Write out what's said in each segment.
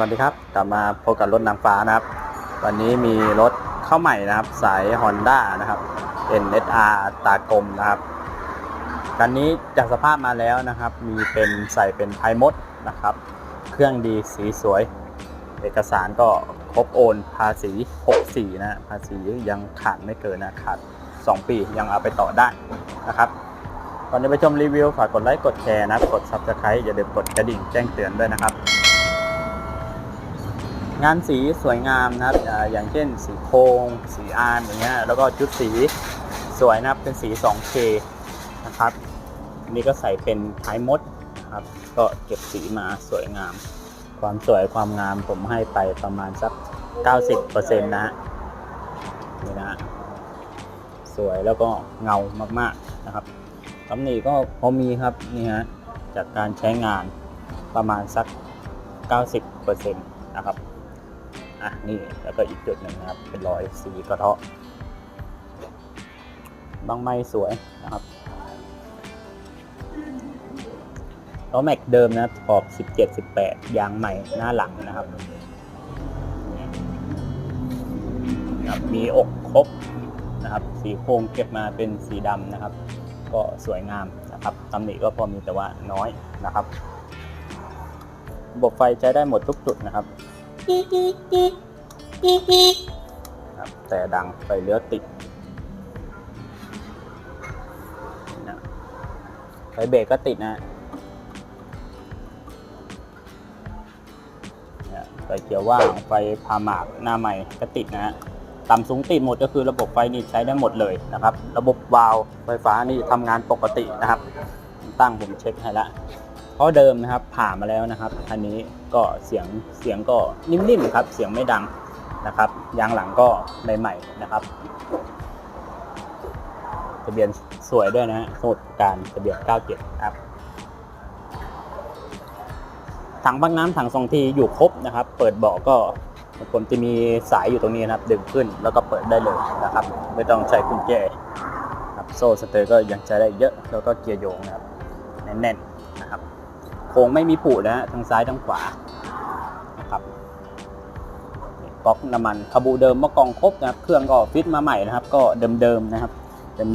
วัสดีครับ กลับมาพบกับรถนางฟ้านะครับ วันนี้มีรถเข้าใหม่นะครับ สาย Honda นะครับ NSR ตากลมนะครับคันนี้จากสภาพมาแล้วนะครับ มีเป็นใส่เป็นไทยมดนะครับ เครื่องดีสีสวย เอกสารก็ครบโอนภาษี 64 นะภาษียังขาดไม่เกินนะขาด 2 ปียังเอาไปต่อได้นะครับก่อนจะไปชมรีวิวฝากกดไลค์กดแชร์นะกด Subscribe อย่าลืมกดกระดิ่งแจ้งเตือนด้วยนะครับ งานสีสวยงามนะครับออย่างเช่นสีโคงสีอานอย่างเงี้ยแล้วก็ชุดสีสวยนะครับเป็นสี 2K นะครับอันนี้ก็ใส่เป็นท้ายมดนะครับก็เก็บสีมาสวยงาม ความสวยความงามผมให้ไปประมาณสัก 90%นะฮะนี่นะฮะสวยแล้วก็เงามากๆนะครับตำหนิก็พอมีครับนี่ฮะจากการใช้งานประมาณสัก 90%นะครับ อะนี่แล้วก็อีกจุดหนึ่งนะครับ เป็นรอยสีกระเทาะบางไม้สวยนะครับล้อแม็กเดิมนะครับขอบ17 18 ยางใหม่หน้าหลังนะครับครับมีอกครบนะครับ สีโครงเก็บมาเป็นสีดำนะครับ ก็สวยงามนะครับตำหนิก็พอมีแต่ว่าน้อยนะครับ ระบบไฟใช้ได้หมดทุกจุดนะครับ ครับแต่ดังไฟเลี้ยวติดไฟเบรกก็ติดนะไฟเขียวว่างไฟพาหมากหน้าใหม่ก็ติดนะฮะต่ำสูงติดหมดก็คือระบบไฟนี่ใช้ได้หมดเลยนะครับ ระบบวาล์วไฟฟ้านี่ทำงานปกตินะครับ ตั้งผมเช็คให้ละาะเดิมนะครับผ่ามาแล้วนะครับอันนี้ก็เสียงเสียงก็นิ่มๆครับ เสียงไม่ดังนะครับยางหลังก็ใหม่ๆนะครับทะเบียนสวยด้วยนะฮะสมุดการทะเบียน 97 ครับ ถังพักน้ำถังสองทีอยู่ครบนะครับ เปิดเบาะก็ผมจะมีสายอยู่ตรงนี้นะครับ ดึงขึ้นแล้วก็เปิดได้เลยนะครับ ไม่ต้องใช้กุญแจครับโซ่สเตอร์ก็ยังใช้ได้เยอะแล้วก็เกียร์โยงนะครับแน่นๆ โค้งไม่มีผุนะฮะทั้งซ้ายทั้งขวานะครับก๊อกน้ำมันคาบูเดิมมื่อกองครบนะครับ เครื่องก็ฟิตมาใหม่นะครับ ก็เดิมๆนะครับ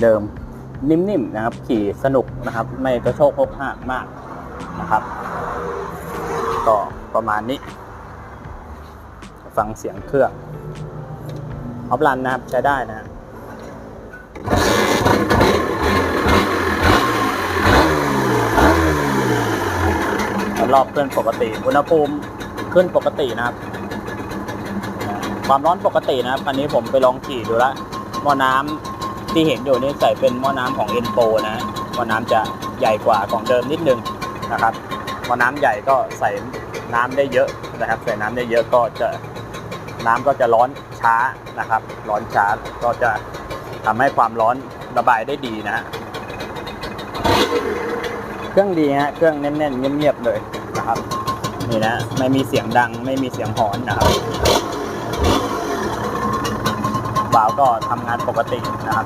เดิมๆนิ่มๆนะครับ ขี่สนุกนะครับ ไม่กระโชกโคกหักมากนะครับ ก็ประมาณนี้ ฟังเสียงเครื่องออฟลันนะครับใช้ได้นะฮะ รอบเคลื่อนปกติอุณหภูมิขึ้นปกตินะครับ ความร้อนปกตินะครับ อันนี้ผมไปลองขี่ดูล้วหม้อน้ำที่เห็นอยู่นี่ใส่เป็นหม้อน้ำของ e n p o นะหม้อน้ำจะใหญ่กว่าของเดิมนิดนึงนะครับหม้อน้ำใหญ่ก็ใส่น้ำได้เยอะนะครับ ใส่น้ำได้เยอะก็จะน้ำก็จะร้อนช้านะครับ ร้อนช้าก็จะทำให้ความร้อนระบายได้ดีนะฮะ เครื่องดีฮะ เครื่องแน่นๆเงียบๆเลยนะครับ นี่นะ ไม่มีเสียงดัง ไม่มีเสียงหอนนะครับวาวก็ทำงานปกตินะครับ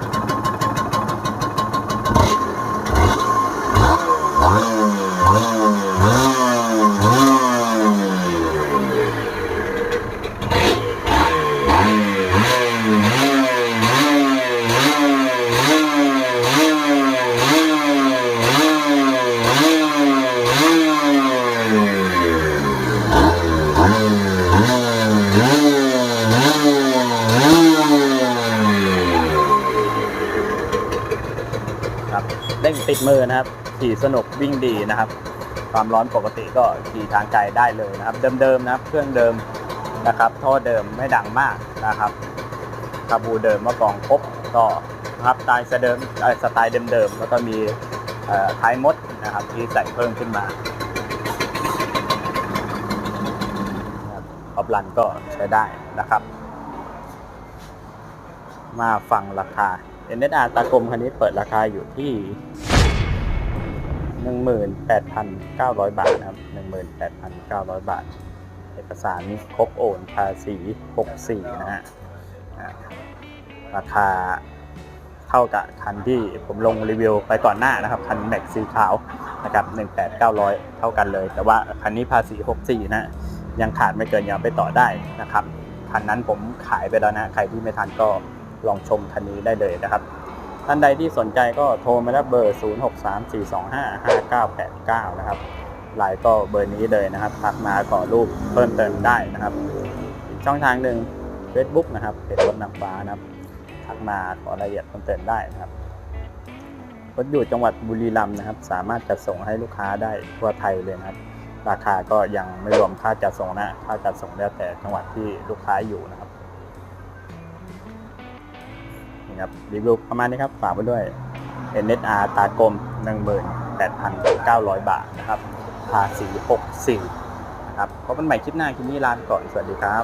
ร่งติดมือนะครับ ขี่สนุกวิ่งดีนะครับ ความร้อนปกติก็ขี่ทางไกลได้เลยนะครับ เดิมๆนะครับ เครื่องเดิมนะครับท่อเดิมไม่ดังมากนะครับคาบูเดิมเมื่อกองครบก็นะครับสไตล์เดิมสไตล์เดิมๆแล้วก็มีท้ายมดนะครับ ที่ใส่เพิ่มขึ้นมาครับออฟลันก็ใช้ได้นะครับ มาฟังราคา NSR ตากลมคันนี้เปิดราคาอยู่ที่ 18,900 บาทนะครับ 18,900 บาท เอกสารครบโอนภาษี 64 นะฮะราคาเท่ากับคันที่ผมลงรีวิวไปก่อนหน้านะครับ คันแม็กสีขาวนะครับ 18,900 เท่ากันเลย แต่ว่าคันนี้ภาษี 64 นะ ยังขาดไม่เกินยังไปต่อได้นะครับ คันนั้นผมขายไปแล้วนะ ใครที่ไม่ทันก็ ลองชมคันนี้ได้เลยนะครับ ท่านใดที่สนใจก็โทรมาแล้วเบอร์ 0634255989 นะครับไลน์ก็เบอร์นี้เลยนะครับทักมาขอรูปเพิ่มเติมได้นะครับ ช่องทางหนึ่ง Facebook นะครับเพจรถนางฟ้านะครับทักมาขอรายละเอียดเพิ่มเติมได้นะครับรถอยู่จังหวัดบุรีรัมย์นะครับ สามารถจัดส่งให้ลูกค้าได้ทั่วไทยเลยนะครับ ราคาก็ยังไม่รวมค่าจัดส่งนะค่าจัดส่งแล้วแต่จังหวัดที่ลูกค้าอยู่นะครับ ครับรีวิวประมาณนี้ครับ ฝากไว้ด้วย NSR ตากลม 18,900 บาทนะครับภาษี64นะครับพบกันใหม่คลิปหน้าคลิปนี้ลาไปก่อน สวัสดีครับ